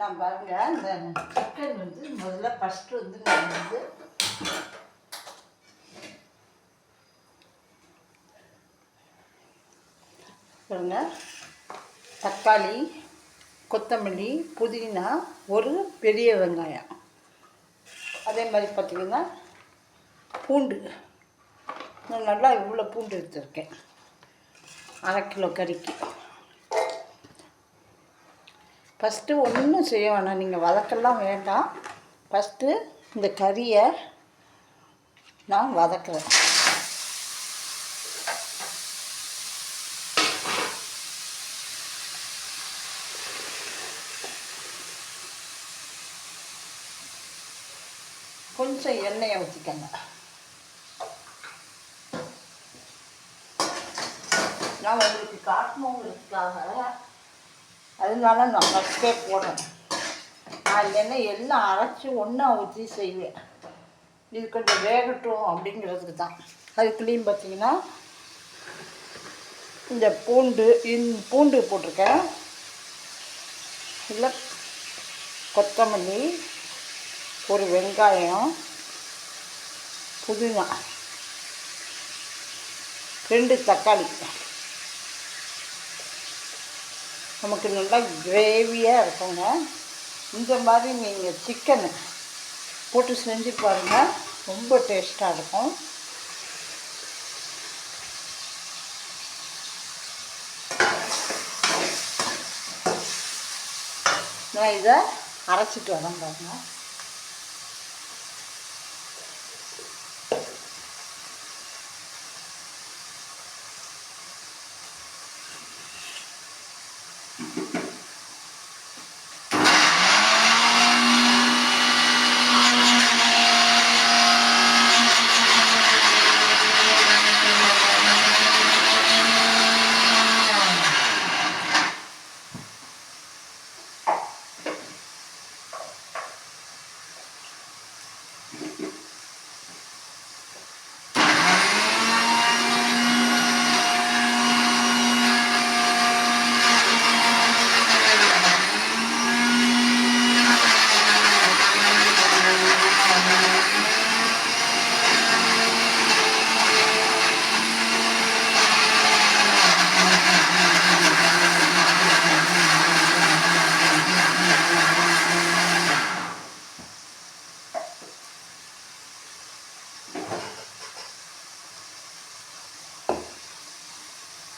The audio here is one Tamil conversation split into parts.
நான் பாருங்க இந்த சிக்கன் வந்து முதல்ல ஃபஸ்ட்டு வந்து நான் வந்து பாருங்க தக்காளி கொத்தமல்லி புதினா ஒரு பெரிய வெங்காயம். அதே மாதிரி பார்த்திங்கன்னா பூண்டு. நான் நல்லா இவ்வளோ பூண்டு எடுத்துருக்கேன். அரை கிலோ கறிக்கு. ஃபஸ்ட்டு ஒன்றும் செய்ய வேணாம் நீங்கள் வதக்கெல்லாம் வேண்டாம். ஃபஸ்ட்டு இந்த கறியை நான் வதக்குறேன். கொஞ்சம் எண்ணெயை ஊற்றிக்கங்க. நான் உங்களுக்கு காட்டணுங்கிறதுக்காக அதனால நான் ஃபஸ்ட்டே போடுறேன் நான் இல்லைன்னா எல்லாம் அரைச்சி ஒன்றா ஊற்றி செய்வேன். இது கொஞ்சம் வேகட்டும் அப்படிங்கிறதுக்கு தான். அதுக்குள்ளேயும் பார்த்தீங்கன்னா இந்த பூண்டு இந்த பூண்டு போட்டிருக்கேன். இல்லை கொத்தமல்லி ஒரு வெங்காயம் புதினா ரெண்டு தக்காளி. நமக்கு நல்லா கிரேவியாக இருக்குங்க. இந்த மாதிரி நீங்கள் சிக்கனு போட்டு செஞ்சு பாருங்கள் ரொம்ப டேஸ்ட்டாக இருக்கும். நான் இதை அரைச்சிட்டு வரேன் பாருங்கள்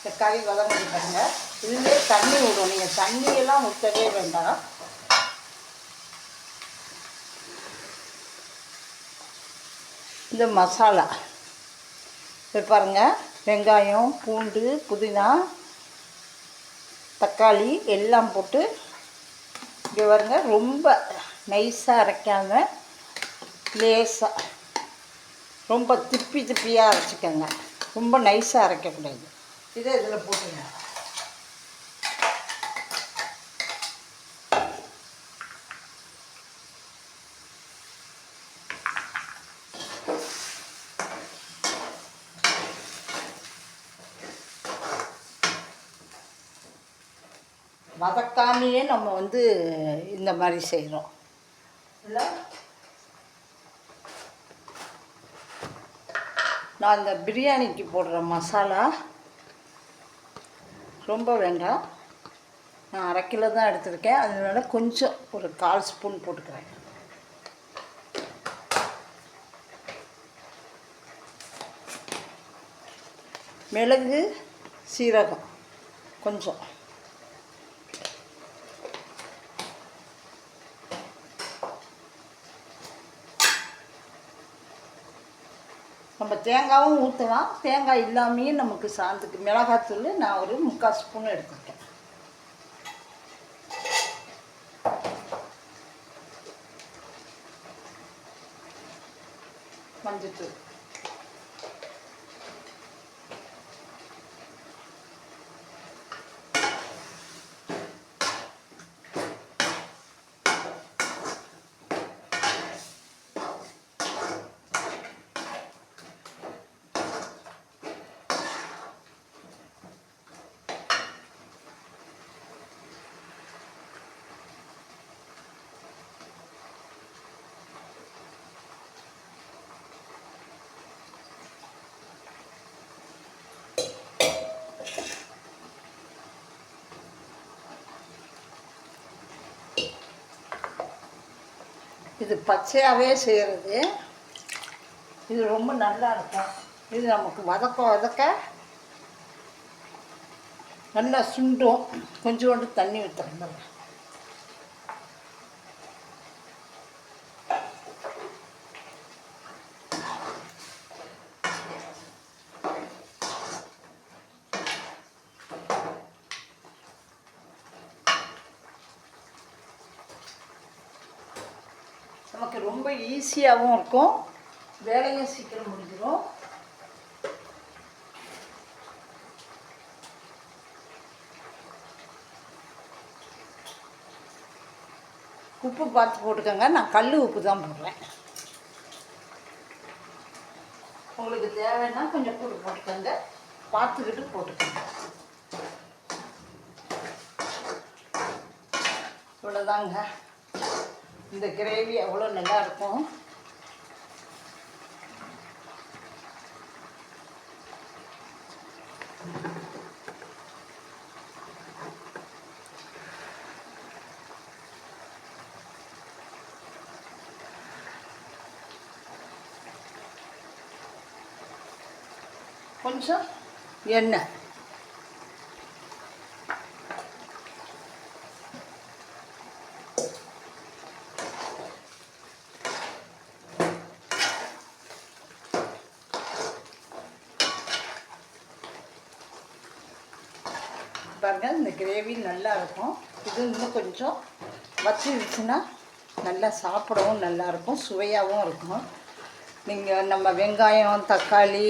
தக்காளி வதங்கி பாருங்க. இதுலேயே தண்ணி விடும் நீங்கள் தண்ணியெல்லாம் ஊற்றவே வேண்டாம். இந்த மசாலா. இது பாருங்க. வெங்காயம் பூண்டு புதினா தக்காளி எல்லாம் போட்டு இங்கே பாருங்க. ரொம்ப நைஸாக அரைக்காம லேசாக ரொம்ப திப்பி திப்பியாக அரைச்சிக்கோங்க. ரொம்ப நைஸாக அரைக்கக்கூடாது. இதை இதில் போட்டுங்க. வதக்காமையே நம்ம வந்து இந்த மாதிரி செய்கிறோம். இல்லை? நான் இந்த பிரியாணிக்கு போடுற மசாலா ரொம்ப வேண்டாம். நான் அரை கிலோ தான் எடுத்திருக்கேன். அதனால கொஞ்சம் ஒரு கால் ஸ்பூன் போட்டுக்கிறேன். மிளகு சீரகம் கொஞ்சம். நம்ம தேங்காவும் ஊற்றலாம் தேங்காய் இல்லாமையே நமக்கு சாந்துக்கு மிளகாத்தூள் நான் ஒரு முக்கால் ஸ்பூன் எடுத்துருக்கேன் மஞ்சத்தூள். இது பச்சையாகவே செய்கிறது இது ரொம்ப நல்லா இருக்கும். இது நமக்கு வதக்க வதக்க நல்லா சுண்டும். கொஞ்சோண்டு தண்ணி ஊற்றுறேன் நமக்கு ரொம்ப ஈஸியாகவும் இருக்கும். வேலையும் சீக்கிரம் முடிஞ்சிடும் உப்பு பார்த்து போட்டுக்கோங்க. நான் கல் உப்பு தான் போடுறேன். உங்களுக்கு தேவைன்னா கொஞ்சம் கூட போட்டுக்கோங்க. பார்த்துக்கிட்டு போட்டுக்கோங்க. இவ்வளோதாங்க இந்த கிரேவி அவ்வளோ நல்லா இருக்கும். கொஞ்சம் எண்ணெய். பாருங்கள் இந்த கிரேவி நல்லா இருக்கும். இது இன்னும் கொஞ்சம் வச்சிருச்சுன்னா நல்லா சாப்பிடவும் நல்லா இருக்கும் சுவையாகவும் இருக்கும். நீங்கள் நம்ம வெங்காயம் தக்காளி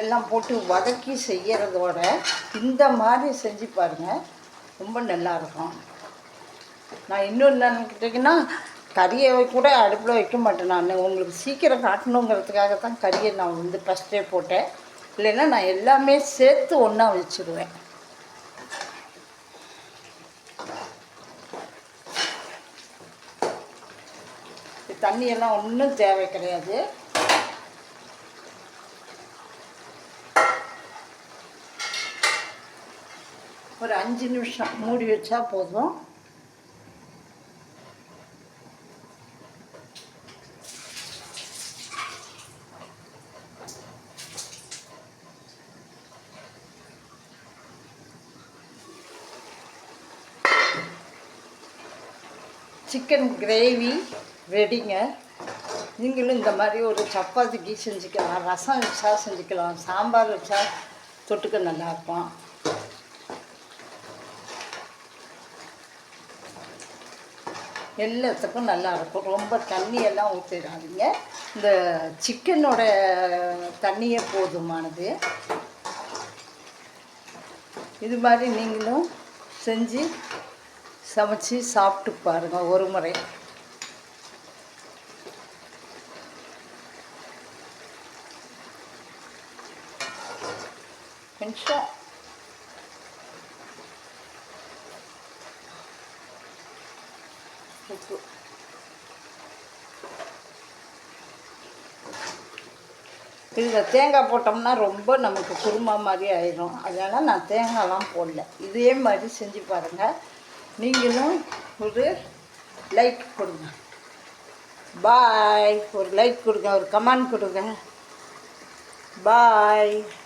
எல்லாம் போட்டு வதக்கி செய்கிறதோட இந்த மாதிரி செஞ்சு பாருங்கள் ரொம்ப நல்லாயிருக்கும் நான் இன்னும் என்னன்னு கேட்டிங்கன்னா கறியை கூட அடுப்பில் வைக்க மாட்டேன் நான். உங்களுக்கு சீக்கிரம் காட்டணுங்கிறதுக்காக தான் கறியை நான் வந்து ஃபஸ்ட்டே போட்டேன். இல்லைன்னா நான் எல்லாமே சேர்த்து ஒன்றா வச்சுருவேன். தண்ணியெல்லாம் ஒன்றும் தேவை கிடையாது. ஒரு அஞ்சு நிமிஷம் மூடி வச்சா போதும். Chicken gravy. ரெடிங்க நீங்களும் இந்த மாதிரி ஒரு சப்பாத்திக்கு செஞ்சுக்கலாம் ரசம் வச்சா செஞ்சுக்கலாம் சாம்பார் வச்சா தொட்டுக்க நல்லாயிருக்கும் எல்லாத்துக்கும் நல்லா இருக்கும். ரொம்ப தண்ணியெல்லாம் ஊற்றிடாதீங்க இந்த சிக்கனோட தண்ணியே போதுமானது. இது மாதிரி நீங்களும் செஞ்சு சமைச்சு சாப்பிட்டு பாருங்கள் ஒரு முறை. கொஞ்சம். உப்பு. இதில் தேங்காய் போட்டோம்னா ரொம்ப நமக்கு குருமா மாதிரி ஆயிடும் அதனால் நான் தேங்காய்லாம் போடல. இதே மாதிரி செஞ்சு பாருங்கள் நீங்களும் ஒரு லைக் கொடுங்க. பாய். ஒரு லைக் கொடுங்க. ஒரு கமெண்ட் கொடுங்க. பாய்.